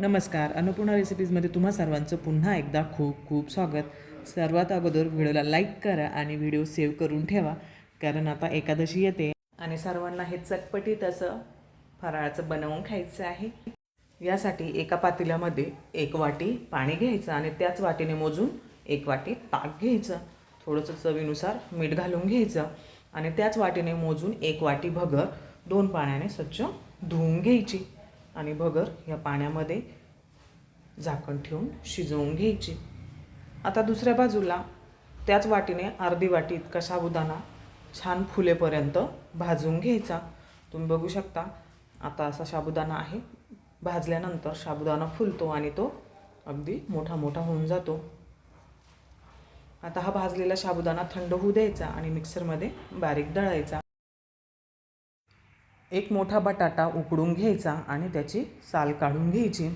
नमस्कार. अन्नपूर्णा रेसिपीजमध्ये तुम्हा सर्वांचं पुन्हा एकदा खूप खूप स्वागत. सर्वात अगोदर व्हिडिओला लाईक करा आणि व्हिडिओ सेव्ह करून ठेवा कारण आता एकादशी येते आणि सर्वांना हे चटपटीत असं फराळाचं बनवून खायचं आहे. यासाठी एका पातेल्यामध्ये एक वाटी पाणी घ्यायचं आणि त्याच वाटीने मोजून एक वाटी ताक घ्यायचं. थोडंसं चवीनुसार मीठ घालून घ्यायचं आणि त्याच वाटीने मोजून एक वाटी भगर दोन पाण्याने स्वच्छ धुवून घ्यायची. आणि भगर या पाण्यामध्ये झाकण ठेवून शिजवून घ्यायची. आता दुसऱ्या बाजूला त्याच वाटीने अर्धी वाटी इतका साबुदाणा छान फुलेपर्यंत भाजून घ्यायचा. तुम्ही बघू शकता आता असा साबुदाणा आहे. भाजल्यानंतर साबुदाणा फुलतो आणि तो अगदी मोठा मोठा होऊन जातो. आता हा भाजलेला साबुदाणा थंड होऊ द्यायचा आणि मिक्सरमध्ये बारीक दळायचा. एक मोठा बटाटा उकडून घ्यायचा आणि त्याची साल काढून घ्यायची.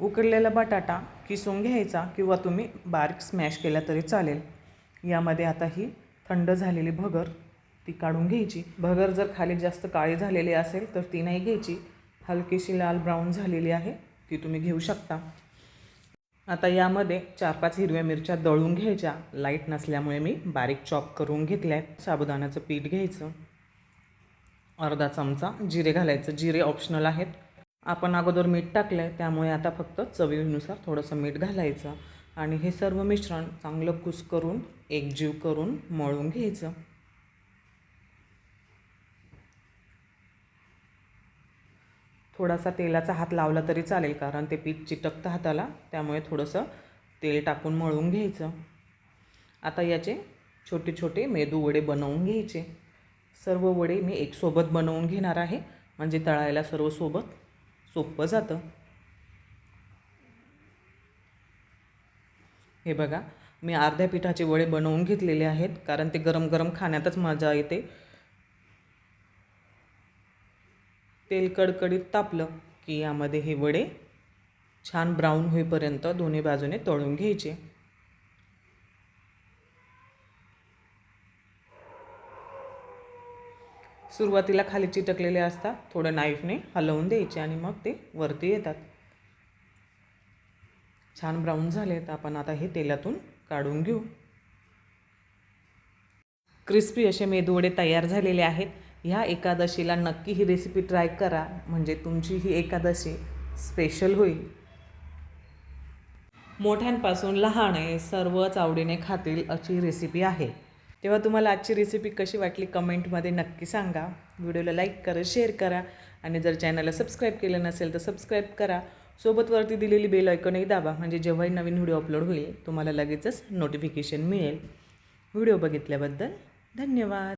उकडलेला बटाटा किसून घ्यायचा किंवा तुम्ही बारीक स्मॅश केला तरी चालेल. यामध्ये आता ही थंड झालेली भगर ती काढून घ्यायची. भगर जर खाली जास्त काळी झालेली असेल तर ती नाही घ्यायची. हलकीशी लाल ब्राऊन झालेली आहे ती तुम्ही घेऊ शकता. आता यामध्ये चार पाच हिरव्या मिरच्या दळून घ्यायच्या. लाइट नसल्यामुळे मी बारीक चॉप करून घेतल्या आहेत साबुदाण्याचं पीठ घ्यायचं. अर्धा चमचा जिरे घालायचं. जिरे ऑप्शनल आहेत. आपण अगोदर मीठ टाकलं आहे त्यामुळे आता फक्त चवीनुसार थोडंसं मीठ घालायचं आणि हे सर्व मिश्रण चांगलं कुस करून एकजीव करून मळून घ्यायचं. थोडासा तेलाचा हात लावला तरी चालेल कारण ते पीठ चिटकतं हाताला त्यामुळे थोडंसं तेल टाकून मळून घ्यायचं. आता याचे छोटे छोटे मेदू वडे बनवून घ्यायचे. सर्व वडे मी एक सोबत बनवून घेणार आहे. म्हणजे तळायला सर्व सोबत सोपं जातं. हे बघा मी अर्ध्या पिठाचे वडे बनवून घेतलेले आहेत कारण ते गरम गरम खाण्यातच मजा येते. तेल कडकडीत तापलं की यामध्ये हे वडे छान ब्राऊन होईपर्यंत दोन्ही बाजूने तळून घ्यायचे. सुरुवातीला खाली चिटकलेले असतात थोडं नाईफने हलवून द्यायचे आणि मग ते वरती येतात. छान ब्राऊन झाले तर आपण आता हे तेलातून काढून घेऊ. क्रिस्पी असे मेदूवडे तयार झालेले आहेत. ह्या एकादशीला नक्की ही रेसिपी ट्राय करा. म्हणजे तुमची ही एकादशी स्पेशल होईल. मोठ्यांपासून लहाने सर्वच आवडीने खातील अशी रेसिपी आहे. तेव्हा तुम्हाला आजची रेसिपी कशी वाटली कमेंटमध्ये नक्की सांगा. व्हिडिओला लाईक करा शेअर करा आणि जर चॅनलला सबस्क्राईब केलं नसेल तर सबस्क्राईब करा. सोबत वरती दिलेली बेल ऐकूनही दाबा. म्हणजे जेव्हाही नवीन व्हिडिओ अपलोड होईल तुम्हाला लगेचच नोटिफिकेशन मिळेल. व्हिडिओ बघितल्याबद्दल धन्यवाद.